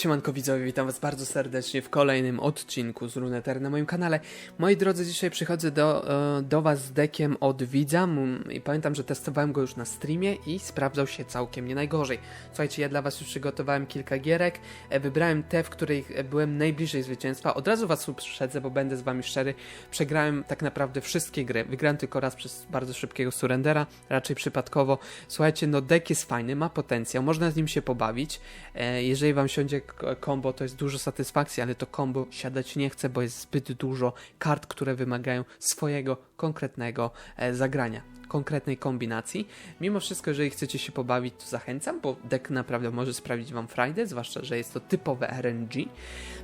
Siemanko widzowie, witam was bardzo serdecznie w kolejnym odcinku z Runeter na moim kanale. Moi drodzy, dzisiaj przychodzę do, e, do was z dekiem od widza i pamiętam, że testowałem go już na streamie i sprawdzał się całkiem nie najgorzej. Słuchajcie, ja dla was już przygotowałem kilka gierek, e, wybrałem te, w których byłem najbliżej zwycięstwa. Od razu was uprzedzę, bo będę z wami szczery, przegrałem tak naprawdę wszystkie gry. Wygrałem tylko raz przez bardzo szybkiego surrendera, raczej przypadkowo. Słuchajcie, no deck jest fajny, ma potencjał, można z nim się pobawić. E, jeżeli wam siądzie combo, to jest dużo satysfakcji, ale to combo siadać nie chce, bo jest zbyt dużo kart, które wymagają swojego konkretnego e, zagrania. Konkretnej kombinacji. Mimo wszystko, jeżeli chcecie się pobawić, to zachęcam, bo deck naprawdę może sprawić Wam Friday, zwłaszcza, że jest to typowe RNG.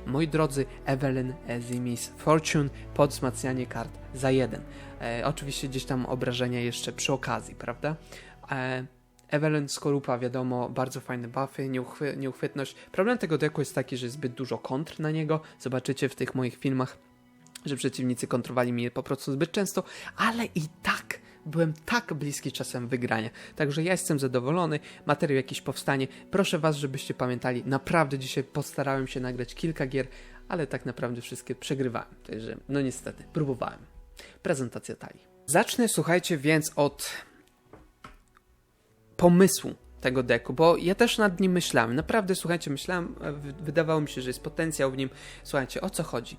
Moi drodzy, Evelyn Zimis Fortune pod wzmacnianie kart za jeden. E, oczywiście gdzieś tam obrażenia jeszcze przy okazji, prawda? E, Evelyn Skorupa, wiadomo, bardzo fajne buffy, nieuchwy, nieuchwytność. Problem tego deku jest taki, że jest zbyt dużo kontr na niego. Zobaczycie w tych moich filmach, że przeciwnicy kontrowali mnie po prostu zbyt często, ale i tak byłem tak bliski czasem wygrania. Także ja jestem zadowolony, materiał jakiś powstanie. Proszę Was, żebyście pamiętali, naprawdę dzisiaj postarałem się nagrać kilka gier, ale tak naprawdę wszystkie przegrywałem. Także, no niestety, próbowałem. Prezentacja talii. Zacznę, słuchajcie, więc od pomysłu tego deku, bo ja też nad nim myślałem. Naprawdę, słuchajcie, myślałem, e, wydawało mi się, że jest potencjał w nim. Słuchajcie, o co chodzi?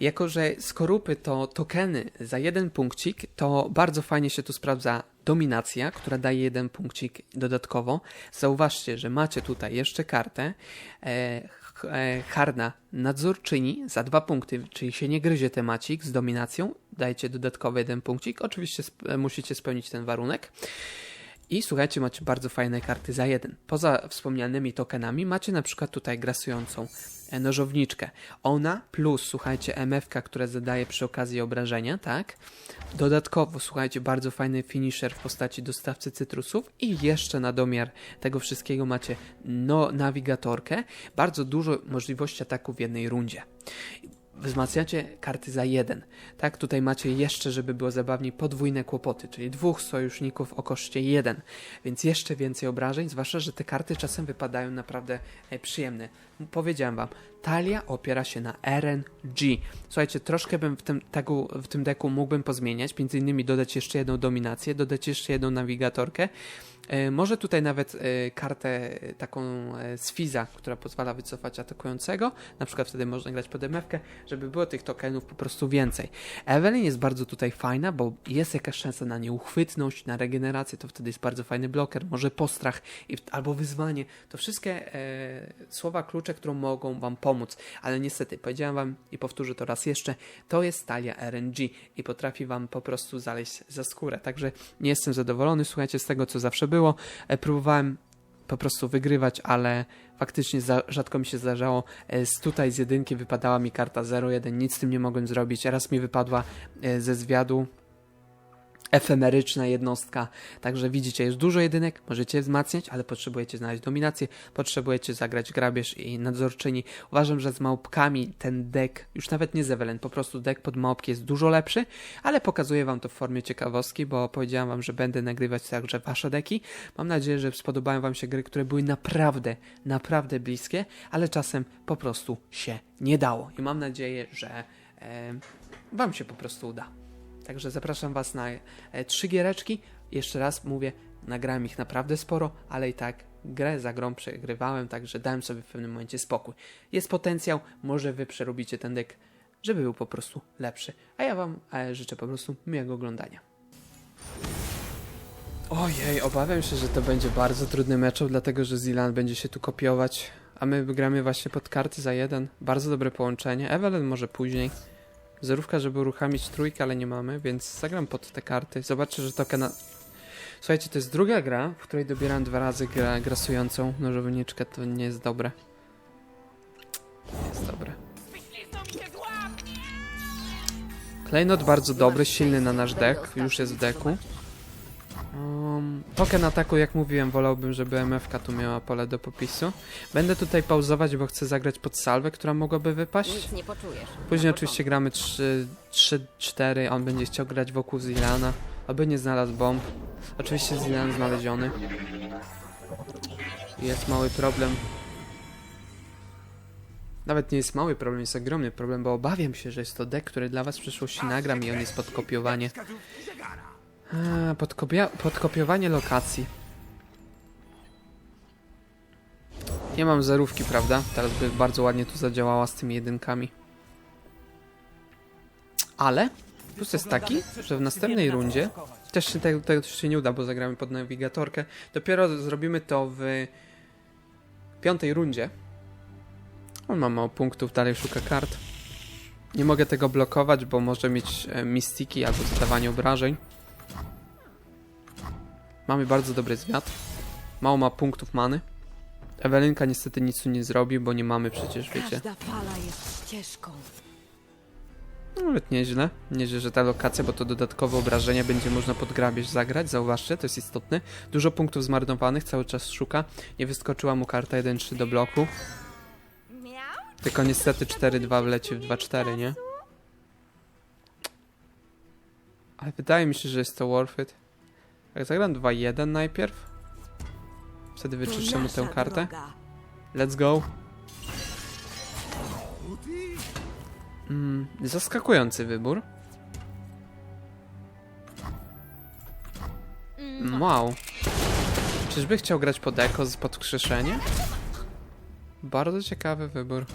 Jako, że skorupy to tokeny za jeden punkcik, to bardzo fajnie się tu sprawdza dominacja, która daje jeden punkcik dodatkowo. Zauważcie, że macie tutaj jeszcze kartę e, e, Harna nadzorczyni za dwa punkty, czyli się nie gryzie temacik z dominacją, dajcie dodatkowy jeden punkcik. Oczywiście sp- musicie spełnić ten warunek. I słuchajcie, macie bardzo fajne karty za jeden. Poza wspomnianymi tokenami macie na przykład tutaj grasującą e, nożowniczkę. Ona plus, słuchajcie, MF-ka, która zadaje przy okazji obrażenia, tak? Dodatkowo, słuchajcie, bardzo fajny finisher w postaci dostawcy cytrusów i jeszcze na domiar tego wszystkiego macie no, nawigatorkę. Bardzo dużo możliwości ataku w jednej rundzie wzmacniacie karty za jeden. Tak, tutaj macie jeszcze, żeby było zabawniej, podwójne kłopoty, czyli dwóch sojuszników o koszcie jeden, więc jeszcze więcej obrażeń, zwłaszcza, że te karty czasem wypadają naprawdę e, przyjemne. Powiedziałem wam, talia opiera się na RNG. Słuchajcie, troszkę bym w tym, w tym deku mógłbym pozmieniać, między innymi dodać jeszcze jedną dominację, dodać jeszcze jedną nawigatorkę, Może tutaj nawet e, kartę e, taką e, z Fiza, która pozwala wycofać atakującego, na przykład wtedy można grać pod MF-kę, żeby było tych tokenów po prostu więcej. Evelyn jest bardzo tutaj fajna, bo jest jakaś szansa na nieuchwytność, na regenerację, to wtedy jest bardzo fajny bloker, może postrach i, albo wyzwanie. To wszystkie e, słowa klucze, które mogą wam pomóc, ale niestety, powiedziałem wam i powtórzę to raz jeszcze, to jest talia RNG i potrafi wam po prostu zaleźć za skórę, także nie jestem zadowolony, słuchajcie, z tego co zawsze było. E, Próbowałem po prostu wygrywać, ale faktycznie za, rzadko mi się zdarzało. E, Z tutaj z jedynki wypadała mi karta 0-1, nic z tym nie mogłem zrobić. Raz mi wypadła e, ze zwiadu efemeryczna jednostka. Także widzicie, jest dużo jedynek, możecie wzmacniać, ale potrzebujecie znaleźć dominację, potrzebujecie zagrać grabież i nadzorczyni. Uważam, że z małpkami ten deck, już nawet nie z Evelyn, po prostu deck pod małpki jest dużo lepszy, ale pokazuję wam to w formie ciekawostki, bo powiedziałam wam, że będę nagrywać także wasze deki. Mam nadzieję, że spodobają wam się gry, które były naprawdę, naprawdę bliskie, ale czasem po prostu się nie dało. I mam nadzieję, że e, wam się po prostu uda. Także zapraszam Was na e, trzy giereczki. Jeszcze raz mówię, nagrałem ich naprawdę sporo, ale i tak grę za grą przegrywałem, także dałem sobie w pewnym momencie spokój. Jest potencjał, może Wy przerobicie ten deck, żeby był po prostu lepszy. A ja Wam e, życzę po prostu miłego oglądania. Ojej, obawiam się, że to będzie bardzo trudny mecz, dlatego że Zilan będzie się tu kopiować, a my gramy właśnie pod karty za jeden. Bardzo dobre połączenie. Evelyn może później. Zerówka, żeby uruchamić trójkę, ale nie mamy, więc zagram pod te karty. Zobaczę, że tokena... Słuchajcie, to jest druga gra, w której dobieram dwa razy gra, grasującą nożowniczkę. To nie jest dobre. Nie jest dobre. Klejnot bardzo dobry, silny na nasz deck. Już jest w deku. Um, token ataku, jak mówiłem, wolałbym, żeby MFK tu miała pole do popisu. Będę tutaj pauzować, bo chcę zagrać pod salwę, która mogłaby wypaść. Nic nie poczujesz. Później Na oczywiście gramy 3-4, on będzie chciał grać wokół Zilana, aby nie znalazł bomb. Oczywiście Zilan znaleziony. Jest mały problem. Nawet nie jest mały problem, jest ogromny problem, bo obawiam się, że jest to deck, który dla was w przyszłości nagram i on jest podkopiowanie. Podkopia podkopiowanie lokacji. Nie mam zerówki, prawda? Teraz by bardzo ładnie tu zadziałała z tymi jedynkami. Ale plus jest taki, że w następnej rundzie też się tego, tego się nie uda, bo zagramy pod nawigatorkę. Dopiero zrobimy to w piątej rundzie. On ma mało punktów, dalej szuka kart. Nie mogę tego blokować, bo może mieć e, mistiki albo zadawanie obrażeń. Mamy bardzo dobry zwiat. Mało ma punktów many. Ewelinka niestety nic tu nie zrobi, bo nie mamy przecież, wiecie. Każda fala jest ścieżką. Nawet nieźle. Nieźle, że ta lokacja, bo to dodatkowe obrażenia będzie można pod grabież zagrać. Zauważcie, to jest istotne. Dużo punktów zmarnowanych, cały czas szuka. Nie wyskoczyła mu karta 1-3 do bloku. Tylko niestety 4-2 wleci w 2-4, nie? Ale wydaje mi się, że jest to worth it. Jak zagram 2-1 najpierw. Wtedy wyczyszczę mu tę kartę. Let's go. Mm, zaskakujący wybór. Wow. Czyżby chciał grać pod eko z podkrzeszenie? Bardzo ciekawy wybór.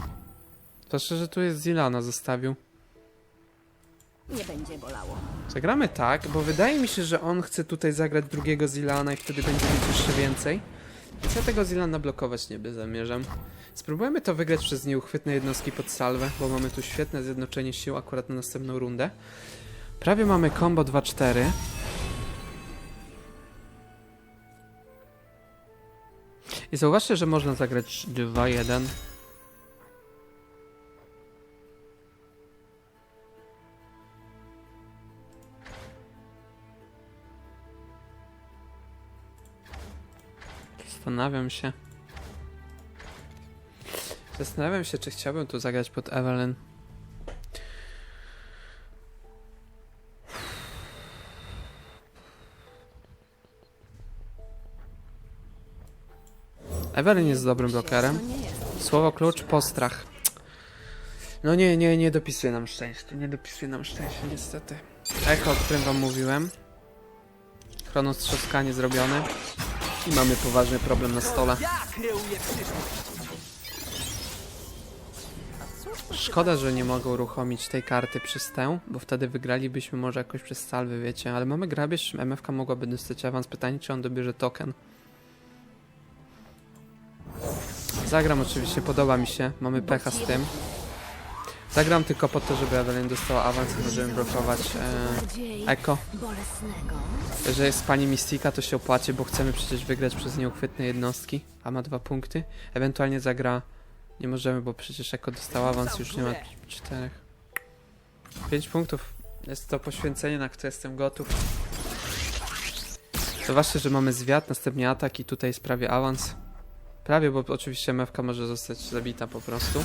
Zwłaszcza, że tu jest Zilana zostawił. Nie będzie bolało. Zagramy tak, bo wydaje mi się, że on chce tutaj zagrać drugiego Zilana i wtedy będzie mieć jeszcze więcej. Więc ja tego Zilana blokować nie zamierzam. Spróbujemy to wygrać przez nieuchwytne jednostki pod salwę, bo mamy tu świetne zjednoczenie sił akurat na następną rundę. Prawie mamy combo 2-4. I zauważcie, że można zagrać 2-1. Zastanawiam się. Zastanawiam się, czy chciałbym tu zagrać pod Evelyn. Evelyn jest dobrym blokerem. Słowo klucz, postrach. No nie, nie, nie dopisuje nam szczęścia. Nie dopisuje nam szczęścia, niestety. Echo, o którym wam mówiłem. Chronostrzaskanie zrobione. I mamy poważny problem na stole. Szkoda, że nie mogą uruchomić tej karty przez tę, bo wtedy wygralibyśmy może jakoś przez salwy, wiecie. Ale mamy grabież, MFK mogłaby dostać awans. Pytanie, czy on dobierze token. Zagram oczywiście, podoba mi się. Mamy pecha z tym. Zagram tylko po to, żeby Evelyn dostała awans i możemy blokować e, Eko. Że jest pani Mystika, to się opłaci, bo chcemy przecież wygrać przez nieuchwytne jednostki, a ma dwa punkty. Ewentualnie zagra. Nie możemy, bo przecież Eko dostała awans, już nie ma czterech. Pięć punktów. Jest to poświęcenie, na które jestem gotów. Zobaczcie, że mamy zwiat, następnie atak i tutaj jest prawie awans. Prawie, bo oczywiście MFK może zostać zabita po prostu.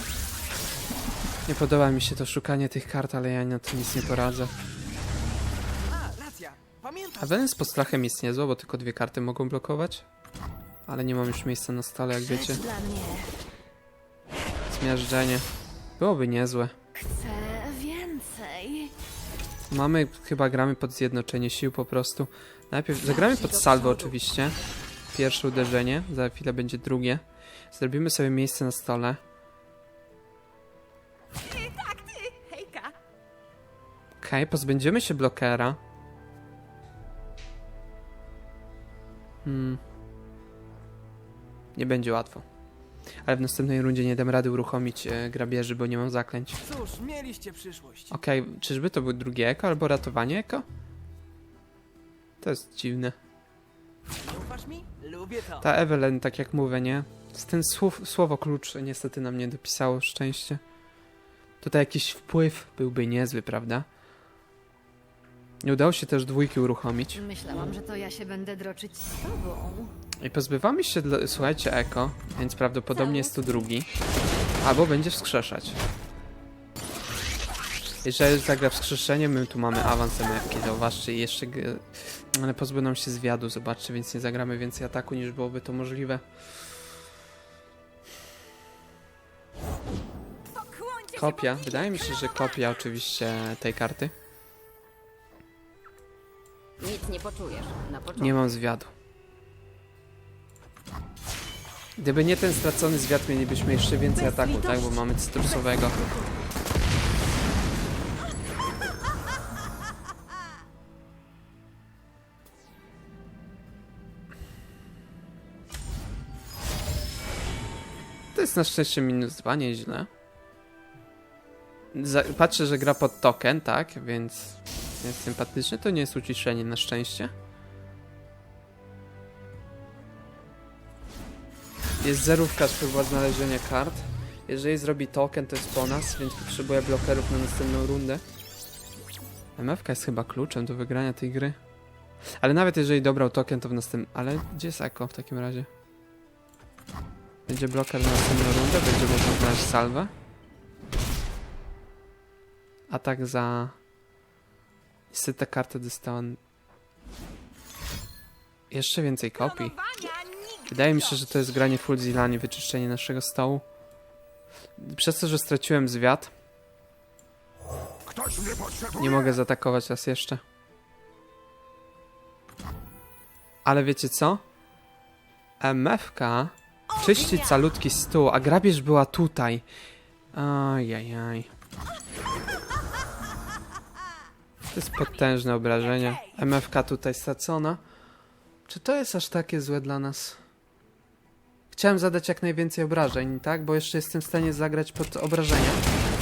Nie podoba mi się to szukanie tych kart, ale ja na to nic nie poradzę. A, racja. Pamiętasz? A Wenen z postrachem jest niezła, bo tylko dwie karty mogą blokować. Ale nie mam już miejsca na stole, jak wiecie. Rzecz dla mnie. Zmiażdżenie. Byłoby niezłe. Chcę więcej. Mamy, chyba gramy pod zjednoczenie sił po prostu. Najpierw zagramy pod salwę oczywiście. Pierwsze uderzenie, za chwilę będzie drugie. Zrobimy sobie miejsce na stole. Hejka. Okej, pozbędziemy się blokera. Hmm. Nie będzie łatwo. Ale w następnej rundzie nie dam rady uruchomić e, grabieży, bo nie mam zaklęć. Cóż, mieliście przyszłość. Okej, czyżby to był drugie eko albo ratowanie eko? To jest dziwne. Ufasz mi? Lubię to. Ta Evelyn, tak jak mówię, nie? Z ten słów, słowo klucz niestety nam nie dopisało szczęście. Tutaj jakiś wpływ byłby niezły, prawda? Nie udało się też dwójki uruchomić. Myślałam, że to ja się będę droczyć z tobą. I pozbywamy się, dla, słuchajcie, eko, więc prawdopodobnie jest tu drugi. Albo będzie wskrzeszać. Jeżeli zagra wskrzeszenie, my tu mamy awans MFki, zauważcie, i jeszcze... Ale pozbędą się zwiadu, zobaczcie, więc nie zagramy więcej ataku niż byłoby to możliwe. Kopia. Wydaje mi się, że kopia oczywiście tej karty. Nic nie poczujesz na początku. Nie mam zwiadu. Gdyby nie ten stracony zwiat, mielibyśmy jeszcze więcej ataku, tak? Bo mamy cytrusowego. To jest na szczęście minus dwa, nieźle. Patrzę, że gra pod token, tak? Więc jest sympatyczny. To nie jest uciszenie na szczęście. Jest zerówka spróba znalezienia kart. Jeżeli zrobi token, to jest po nas, więc potrzebuję blokerów na następną rundę. MFK jest chyba kluczem do wygrania tej gry. Ale nawet jeżeli dobrał token, to w następnym... Ale gdzie jest Eko w takim razie? Będzie bloker na następną rundę, będzie można znaleźć salwę. Atak za... Niestety ta karta dostała... Jeszcze więcej kopii. Wydaje mi się, że to jest granie full zilani, wyczyszczenie naszego stołu. Przez to, że straciłem zwiat, nie mogę zaatakować raz jeszcze. Ale wiecie co? MFK czyści calutki stół, a grabież była tutaj. Ajajaj. To jest potężne obrażenie. MFK tutaj stracona. Czy to jest aż takie złe dla nas? Chciałem zadać jak najwięcej obrażeń, tak? Bo jeszcze jestem w stanie zagrać pod obrażenia.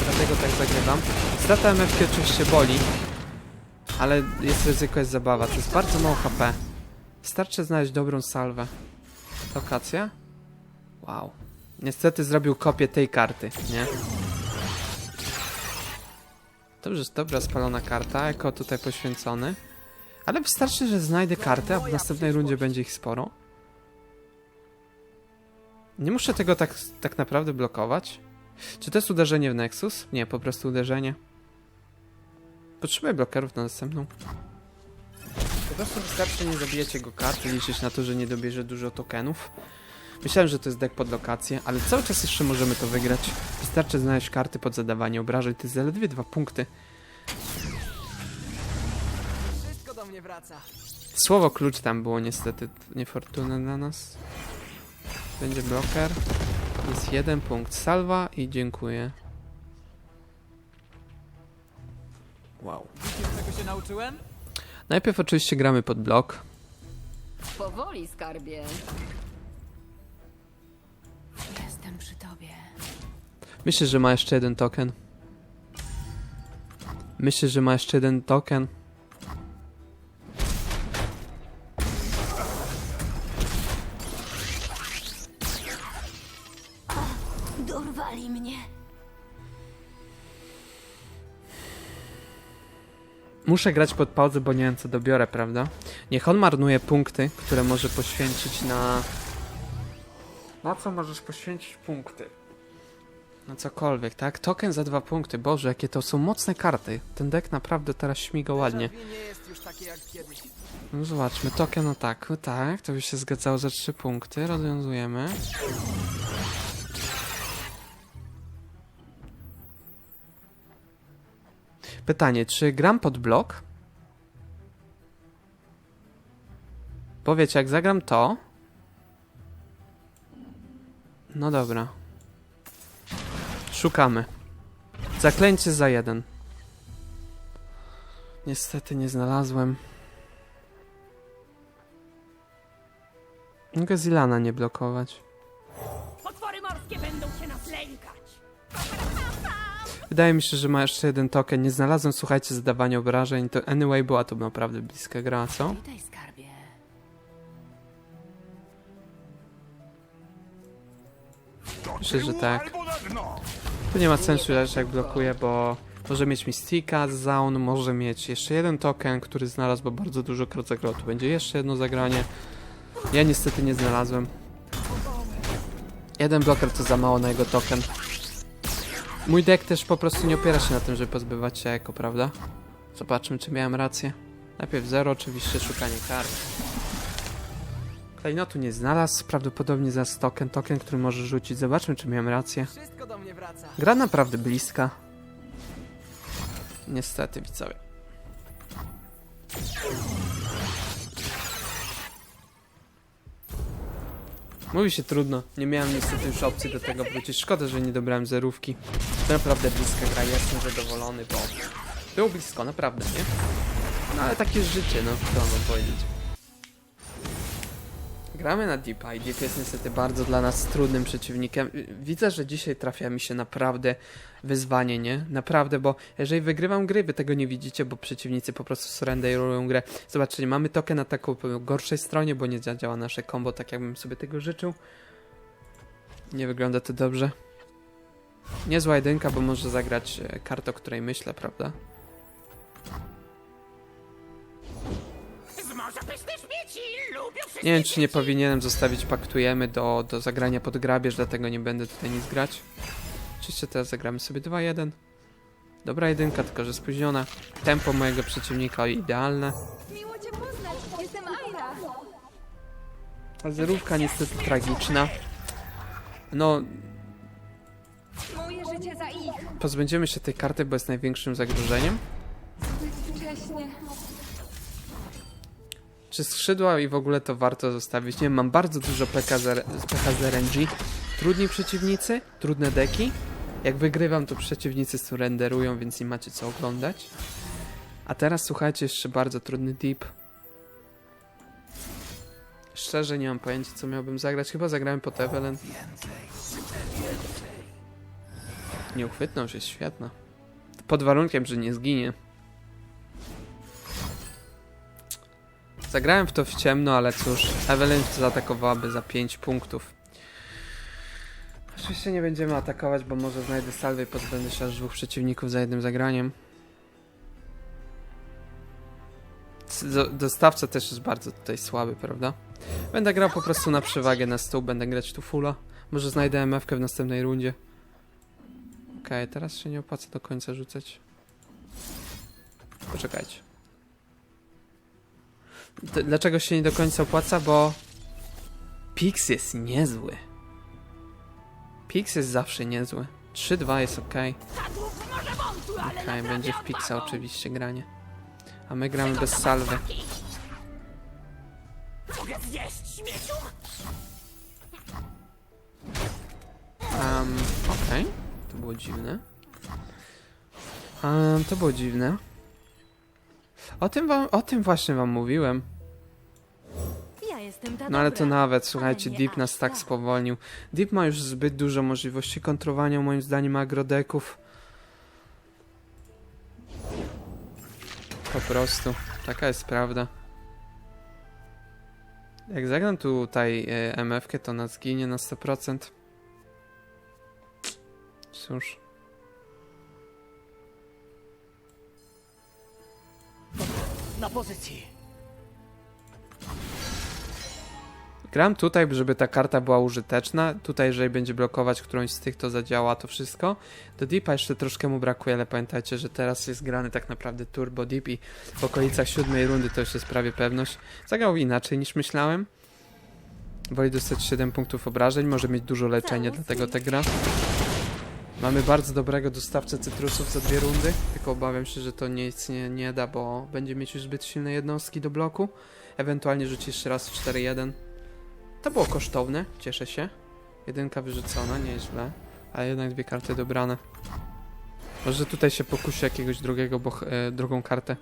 Dlatego tak zagrywam. Strata MFK oczywiście boli. Ale jest ryzyko, jest zabawa. To jest bardzo mało HP. Starczy znaleźć dobrą salwę. Lokacja? Wow. Niestety zrobił kopię tej karty, nie? Dobrze, dobra spalona karta, jako tutaj poświęcony. Ale wystarczy, że znajdę kartę, a w następnej rundzie będzie ich sporo. Nie muszę tego tak, tak naprawdę blokować. Czy to jest uderzenie w Nexus? Nie, po prostu uderzenie. Potrzebuję blokerów na następną. Po prostu wystarczy nie zabijać jego karty, liczyć na to, że nie dobierze dużo tokenów. Myślałem, że to jest deck pod lokację, ale cały czas jeszcze możemy to wygrać. Wystarczy znaleźć karty pod zadawanie obrażeń, to jest zaledwie dwa punkty. Wszystko do mnie wraca. Słowo klucz tam było niestety niefortunne dla nas. Będzie bloker. Jest jeden punkt. Salwa i dziękuję. Wow. Czego się nauczyłem? Najpierw oczywiście gramy pod blok. Powoli, skarbie. Jestem przy tobie. Myślę, że ma jeszcze jeden token. Myślę, że ma jeszcze jeden token. Dorwali mnie. Muszę grać pod pauzę, bo nie wiem co dobiorę, prawda? Niech on marnuje punkty, które może poświęcić na... Na co możesz poświęcić punkty? Na cokolwiek, tak? Token za dwa punkty. Boże, jakie to są mocne karty. Ten deck naprawdę teraz śmiga ładnie. Déjà vu nie jest już takie jak kiedyś. No zobaczmy, token ataku, tak, to by się zgadzało za trzy punkty. Rozwiązujemy. Pytanie, czy gram pod blok? Bo wiecie, jak zagram to... No dobra. Szukamy. Zaklęcie za jeden. Niestety nie znalazłem. Mogę Zilana nie blokować. Potwory morskie będą się nas lękać. Wydaje mi się, że ma jeszcze jeden token. Nie znalazłem, słuchajcie, zadawania obrażeń. To anyway była to naprawdę bliska gra, co? Witaj, Myślę, że tak. Tu nie ma sensu, że jak blokuję, bo może mieć Mystika Zaun, może mieć jeszcze jeden token, który znalazł, bo bardzo dużo kart zagrał. Tu będzie jeszcze jedno zagranie. Ja niestety nie znalazłem. Jeden bloker to za mało na jego token. Mój deck też po prostu nie opiera się na tym, żeby pozbywać się eko, prawda? Zobaczmy, czy miałem rację. Najpierw zero, oczywiście szukanie kart. Klejnotu nie znalazł, prawdopodobnie za token, token, który może rzucić. Zobaczmy, czy miałem rację. Wszystko do mnie wraca. Gra naprawdę bliska. Niestety, widzowie. Mówi się trudno. Nie miałem niestety już opcji do tego wrócić. Szkoda, że nie dobrałem zerówki. To naprawdę bliska gra. Jestem zadowolony, bo było blisko, naprawdę, nie? No ale takie życie, no. Co mam powiedzieć. Gramy na Deepa i Deep jest niestety bardzo dla nas trudnym przeciwnikiem. Widzę, że dzisiaj trafia mi się naprawdę wyzwanie, nie? Naprawdę, bo jeżeli wygrywam gry, wy tego nie widzicie, bo przeciwnicy po prostu surrenderują grę. Zobaczcie, mamy token ataku po gorszej stronie, bo nie działa nasze combo tak, jakbym sobie tego życzył. Nie wygląda to dobrze. Niezła jedynka, bo może zagrać e, kartę, o której myślę, prawda? Pyszne śmieci! Lubię wszystkie Nie wiem, czy nie powinienem zostawić paktujemy do, do zagrania pod grabież, dlatego nie będę tutaj nic grać. Oczywiście teraz zagramy sobie 2-1. Dobra jedynka, tylko że spóźniona. Tempo mojego przeciwnika idealne. Miło cię poznać. Jestem Aira. A zerówka niestety tragiczna. No, Moje życie za ich. pozbędziemy się tej karty, bo jest największym zagrożeniem. Zbyt Czy skrzydła i w ogóle to warto zostawić? Nie wiem, mam bardzo dużo PK z, z PK z RNG. Trudni przeciwnicy, trudne deki. Jak wygrywam, to przeciwnicy surrenderują, więc nie macie co oglądać. A teraz słuchajcie, jeszcze bardzo trudny deep. Szczerze nie mam pojęcia, co miałbym zagrać. Chyba zagrałem po Evelyn. Nieuchwytność jest świetna. Pod warunkiem, że nie zginie. Zagrałem w to w ciemno, ale cóż, Evelyn zaatakowałaby za 5 punktów. Oczywiście nie będziemy atakować, bo może znajdę salwę i pozbędę się aż dwóch przeciwników za jednym zagraniem. Dostawca też jest bardzo tutaj słaby, prawda? Będę grał po prostu na przewagę na stół, będę grać tu fulla. Może znajdę MF-kę w następnej rundzie. Okej, teraz się nie opłaca do końca rzucać. Poczekajcie. D- Dlaczego się nie do końca opłaca? Bo Pix jest niezły. Pix jest zawsze niezły. 3-2 jest ok. Ok, będzie w Pixa oczywiście granie. A my gramy bez salwy. Um, okej. To było dziwne. Um, to było dziwne. O tym, wam, o tym właśnie wam mówiłem. Ja jestem ta No ale to dobra. nawet, słuchajcie, nie Deep aż nas tak tak. spowolnił. Deep ma już zbyt dużo możliwości kontrowania, moim zdaniem, agrodeków. Po prostu. Taka jest prawda. Jak zagram tutaj e, MF-kę, to nas zginie na 100%. Cóż. Na pozycji. Gram tutaj, żeby ta karta była użyteczna. Tutaj, jeżeli będzie blokować którąś z tych, to zadziała to wszystko. Do Deepa jeszcze troszkę mu brakuje, ale pamiętajcie, że teraz jest grany tak naprawdę Turbo Deep i w okolicach siódmej rundy to już jest prawie pewność. Zagrał inaczej niż myślałem. Woli dostać 7 punktów obrażeń, może mieć dużo leczenia, dlatego ta gra. Mamy bardzo dobrego dostawcę cytrusów za dwie rundy, tylko obawiam się, że to nic nie, nie da, bo będzie mieć już zbyt silne jednostki do bloku. Ewentualnie rzuci jeszcze raz w 4-1. To było kosztowne, cieszę się. Jedynka wyrzucona, nieźle. Ale jednak dwie karty dobrane. Może tutaj się pokusi jakiegoś drugiego, bo e, drugą kartę.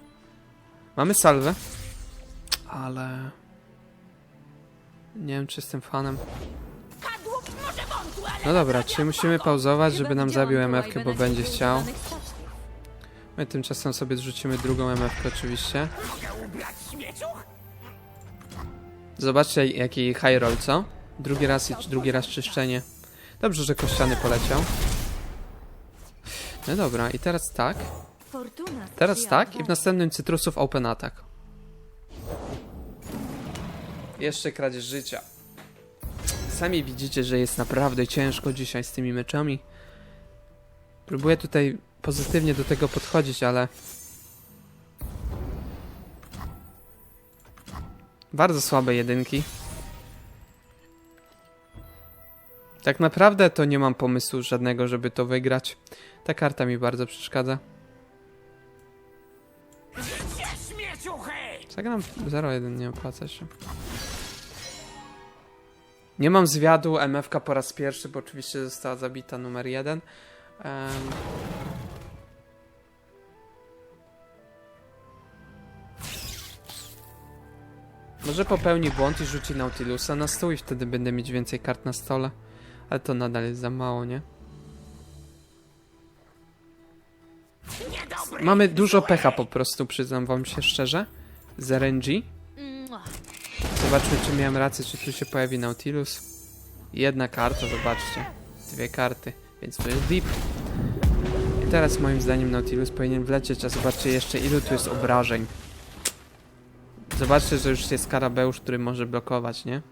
Mamy salwę. Ale... Nie wiem, czy jestem fanem. No dobra, naprawdę czy musimy pauzować, żeby nam zabił MF-kę, bo będzie chciał. My tymczasem sobie zrzucimy drugą MF-kę oczywiście. Zobaczcie jaki high roll, co? Drugi raz drugi raz czyszczenie. Dobrze, że kościany poleciał. No dobra, i teraz tak. Teraz tak i w następnym cytrusów open attack. Jeszcze kradzież życia. Sami widzicie, że jest naprawdę ciężko dzisiaj z tymi meczami. Próbuję tutaj pozytywnie do tego podchodzić, ale... Bardzo słabe jedynki. Tak naprawdę to nie mam pomysłu żadnego, żeby to wygrać. Ta karta mi bardzo przeszkadza. Zagram 0-1, nie opłaca się. Nie mam zwiadu, MFK po raz pierwszy, bo oczywiście została zabita numer 1. Um, może popełni błąd i rzuci Nautilusa na stół i wtedy będę mieć więcej kart na stole. Ale to nadal jest za mało, nie? Mamy dużo pecha po prostu, przyznam wam się szczerze. Z RNG. Zobaczmy, czy miałem rację, czy tu się pojawi Nautilus. Jedna karta, zobaczcie. Dwie karty, więc to jest deep. I teraz moim zdaniem Nautilus powinien wlecieć, a zobaczcie jeszcze ilu tu jest obrażeń. Zobaczcie, że już jest Karabeusz, który może blokować, nie?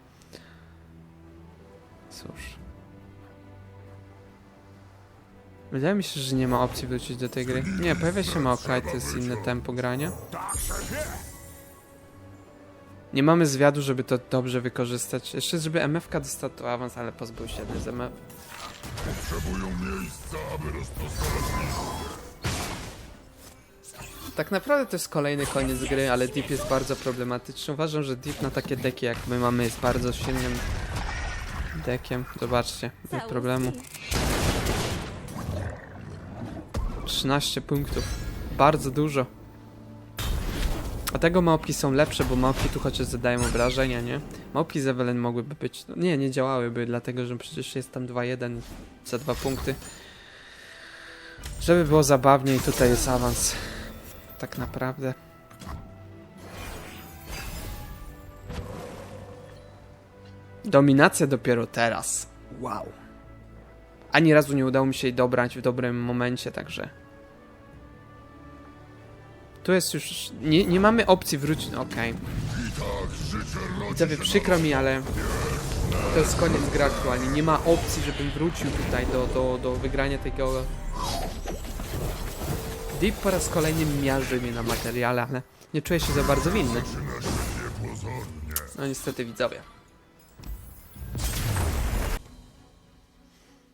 Cóż. Wydaje mi się, że nie ma opcji wrócić do tej gry. Nie, pojawia się Maokai, to jest inne tempo grania. Nie mamy zwiadu, żeby to dobrze wykorzystać. Jeszcze, żeby MFK dostał to awans, ale pozbył się z MF. Tak naprawdę to jest kolejny koniec gry, ale Deep jest bardzo problematyczny. Uważam, że Deep na takie deki jak my mamy jest bardzo silnym dekiem. Zobaczcie, bez Całuski. problemu. 13 punktów. Bardzo dużo. A tego małpki są lepsze, bo małpki tu chociaż zadają obrażenia, nie? Małpki z Evelyn mogłyby być... No nie, nie działałyby, dlatego że przecież jest tam 2-1 za dwa punkty. Żeby było zabawniej, tutaj jest awans. Tak naprawdę. Dominacja dopiero teraz. Wow. Ani razu nie udało mi się jej dobrać w dobrym momencie, także... Tu jest już... Nie, nie mamy opcji wrócić... no Okej. Widzowie, przykro mi, ale... To jest koniec gry aktualnie. Nie ma opcji, żebym wrócił tutaj do, do, do wygrania tego... Deep po raz kolejny miaży mnie na materiale, ale nie czuję się za bardzo winny. No niestety widzowie.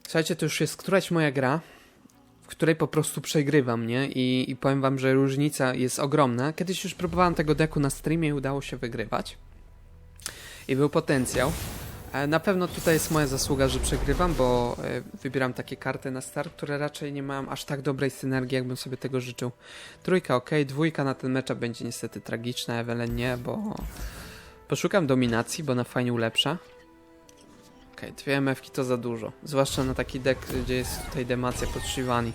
Słuchajcie, to już jest któraś moja gra, której po prostu przegrywam, nie? I, I powiem wam, że różnica jest ogromna. Kiedyś już próbowałem tego deku na streamie i udało się wygrywać. I był potencjał. E, Na pewno tutaj jest moja zasługa, że przegrywam, bo e, wybieram takie karty na start, które raczej nie mają aż tak dobrej synergii, jakbym sobie tego życzył. Trójka ok, dwójka na ten mecz będzie niestety tragiczna, Evelyn nie, bo poszukam dominacji, bo na fajnie ulepsza. Okej, dwie MF-ki to za dużo, zwłaszcza na taki deck, gdzie jest tutaj demacja pod Shivani.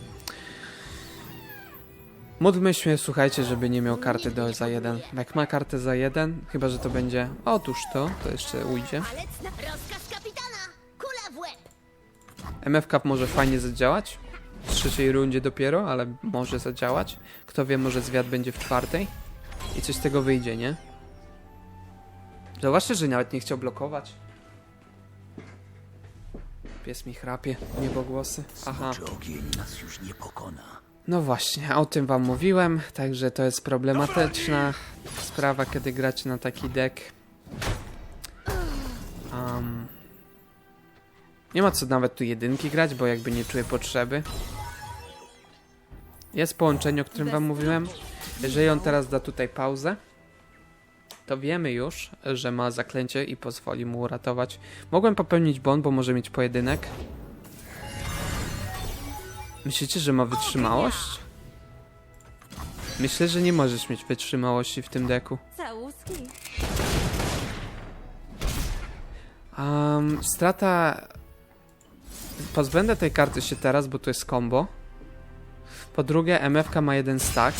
Módlmy się, słuchajcie, żeby nie miał karty do za jeden. Jak ma kartę za jeden, chyba że to będzie. Otóż to, to jeszcze ujdzie. MFK może fajnie zadziałać. W trzeciej rundzie dopiero, ale może zadziałać. Kto wie, może zwiat będzie w czwartej. I coś z tego wyjdzie, nie? Zobaczcie, że nawet nie chciał blokować. Pies mi chrapie, niebogłosy. Aha. ogień nas już nie pokona. No właśnie, o tym wam mówiłem, także to jest problematyczna sprawa, kiedy gracie na taki deck. Um, nie ma co nawet tu jedynki grać, bo jakby nie czuję potrzeby. Jest połączenie, o którym wam mówiłem. Jeżeli on teraz da tutaj pauzę, to wiemy już, że ma zaklęcie i pozwoli mu uratować. Mogłem popełnić błąd, bo może mieć pojedynek. Myślicie, że ma wytrzymałość? Myślę, że nie możesz mieć wytrzymałości w tym deku. Um, strata... Pozbędę tej karty się teraz, bo to jest combo. Po drugie, MFK ma jeden stack.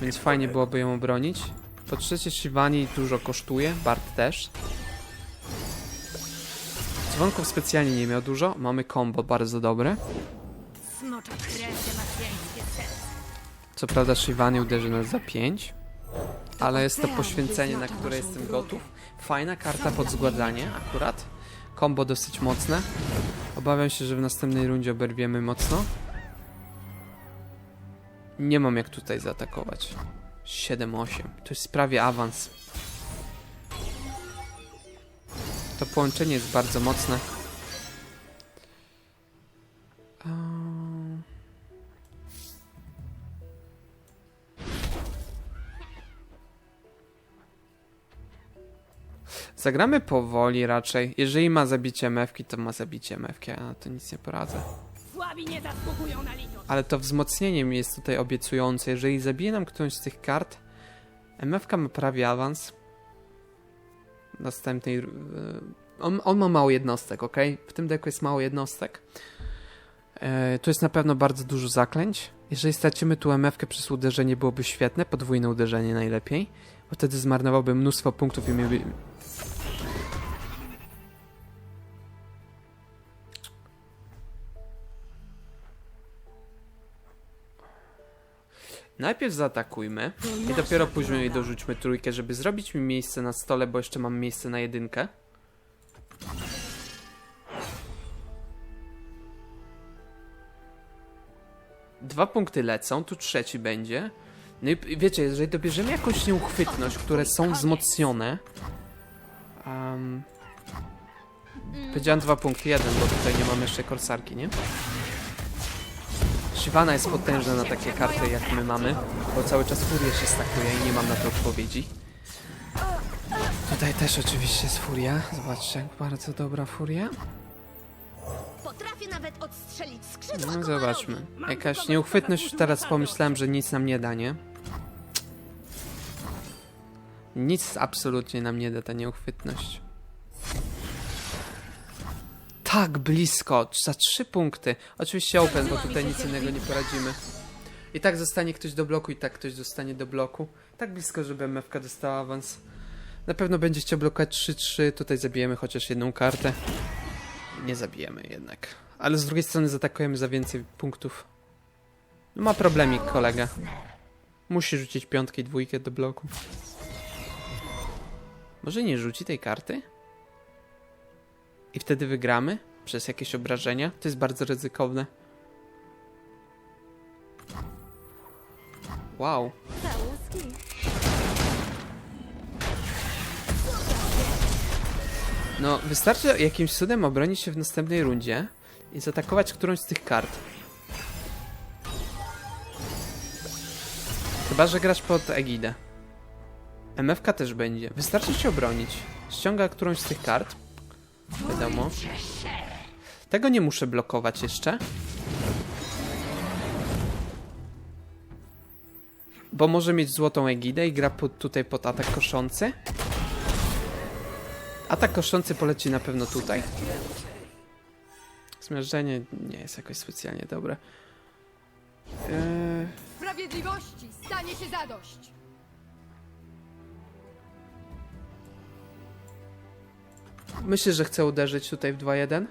Więc fajnie byłoby ją obronić. Po trzecie, Shivani dużo kosztuje, Bart też. Dzwonków specjalnie nie miał dużo. Mamy combo bardzo dobre. Co prawda Shivani uderzy nas za 5, ale jest to poświęcenie, na które jestem gotów. Fajna karta pod zgładzanie akurat. Combo dosyć mocne. Obawiam się, że w następnej rundzie oberwiemy mocno. Nie mam jak tutaj zaatakować. 7-8. To jest prawie awans. To połączenie jest bardzo mocne. Ehm. Zagramy powoli raczej. Jeżeli ma zabicie mewki, to ma zabicie mewki, a to nic nie poradzę. Słabi nie zasługują na litość. Ale to wzmocnienie mi jest tutaj obiecujące. Jeżeli zabije nam którąś z tych kart, MFK ma prawie awans. Następnej. yy, On, on ma mało jednostek, ok? W tym deku jest mało jednostek. E, tu jest na pewno bardzo dużo zaklęć. Jeżeli stracimy tu MFkę przez uderzenie, byłoby świetne. Podwójne uderzenie najlepiej. Bo wtedy zmarnowałby mnóstwo punktów i miałby. Najpierw zaatakujmy i dopiero później dorzućmy trójkę, żeby zrobić mi miejsce na stole, bo jeszcze mam miejsce na jedynkę. Dwa punkty lecą, tu trzeci będzie. No i wiecie, jeżeli dobierzemy jakąś nieuchwytność, które są wzmocnione. Um, powiedziałem dwa punkty, jeden, bo tutaj nie mam jeszcze korsarki, nie? Shyvana jest potężna na takie karty jak my mamy, bo cały czas Furia się stakuje i nie mam na to odpowiedzi. Tutaj też oczywiście jest Furia. Zobaczcie, jak bardzo dobra Furia. Potrafię nawet odstrzelić skrzydła No zobaczmy. Jakaś nieuchwytność, już teraz pomyślałem, że nic nam nie da, nie? Nic absolutnie nam nie da ta nieuchwytność. Tak, blisko. Za trzy punkty. Oczywiście open, bo tutaj nic innego nie poradzimy. I tak zostanie ktoś do bloku, i tak ktoś zostanie do bloku. Tak blisko, żeby MFK dostała awans. Na pewno będzie chciał blokować 3-3. Tutaj zabijemy chociaż jedną kartę. Nie zabijemy jednak. Ale z drugiej strony zaatakujemy za więcej punktów. No ma problemik kolega. Musi rzucić piątkę i dwójkę do bloku. Może nie rzuci tej karty? I wtedy wygramy? Przez jakieś obrażenia? To jest bardzo ryzykowne. Wow. No, wystarczy jakimś cudem obronić się w następnej rundzie i zaatakować którąś z tych kart. Chyba, że grasz pod egidę. MFK też będzie. Wystarczy się obronić. Ściąga którąś z tych kart. Wiadomo. Tego nie muszę blokować jeszcze. Bo może mieć złotą egidę i gra pod, tutaj pod atak koszący. Atak koszący poleci na pewno tutaj. Zmierzenie nie jest jakoś specjalnie dobre. Eee, Sprawiedliwości stanie się zadość. Myślę, że chcę uderzyć tutaj w 2-1.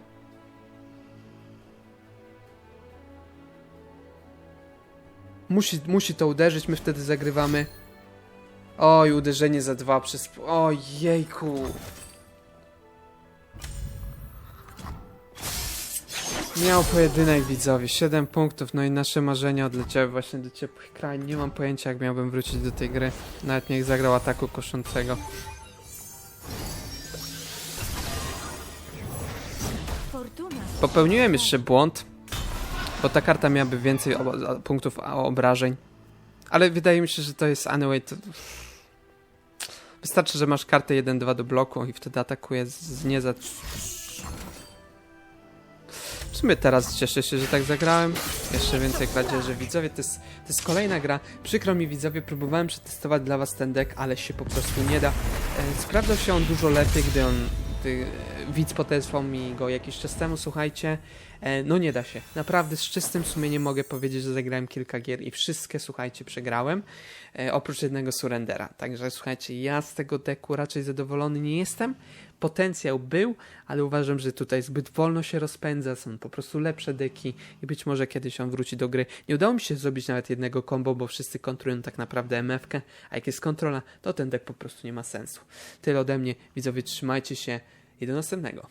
Musi, musi to uderzyć, my wtedy zagrywamy. Oj, uderzenie za dwa przez... Oj, jejku. Miał pojedynek widzowie, 7 punktów, no i nasze marzenia odleciały właśnie do ciepłych krain. Nie mam pojęcia jak miałbym wrócić do tej gry. Nawet niech zagrał ataku koszącego. Popełniłem jeszcze błąd, bo ta karta miałaby więcej obo- punktów obrażeń. Ale wydaje mi się, że to jest anyway. To... Wystarczy, że masz kartę 1-2 do bloku i wtedy atakuje z, nie za. W sumie teraz cieszę się, że tak zagrałem. Jeszcze więcej kradzieży. Widzowie, to jest, to jest kolejna gra. Przykro mi, widzowie, próbowałem przetestować dla was ten deck, ale się po prostu nie da. E, Sprawdzał się on dużo lepiej, gdy on. Gdy widz potesłał mi go jakiś czas temu, słuchajcie. E, No nie da się. Naprawdę z czystym sumieniem mogę powiedzieć, że zagrałem kilka gier i wszystkie, słuchajcie, przegrałem. E, oprócz jednego surrendera. Także słuchajcie, ja z tego deku raczej zadowolony nie jestem. Potencjał był, ale uważam, że tutaj zbyt wolno się rozpędza, są po prostu lepsze deki i być może kiedyś on wróci do gry. Nie udało mi się zrobić nawet jednego combo, bo wszyscy kontrolują tak naprawdę MF-kę, a jak jest kontrola, to ten dek po prostu nie ma sensu. Tyle ode mnie, widzowie, trzymajcie się i do następnego.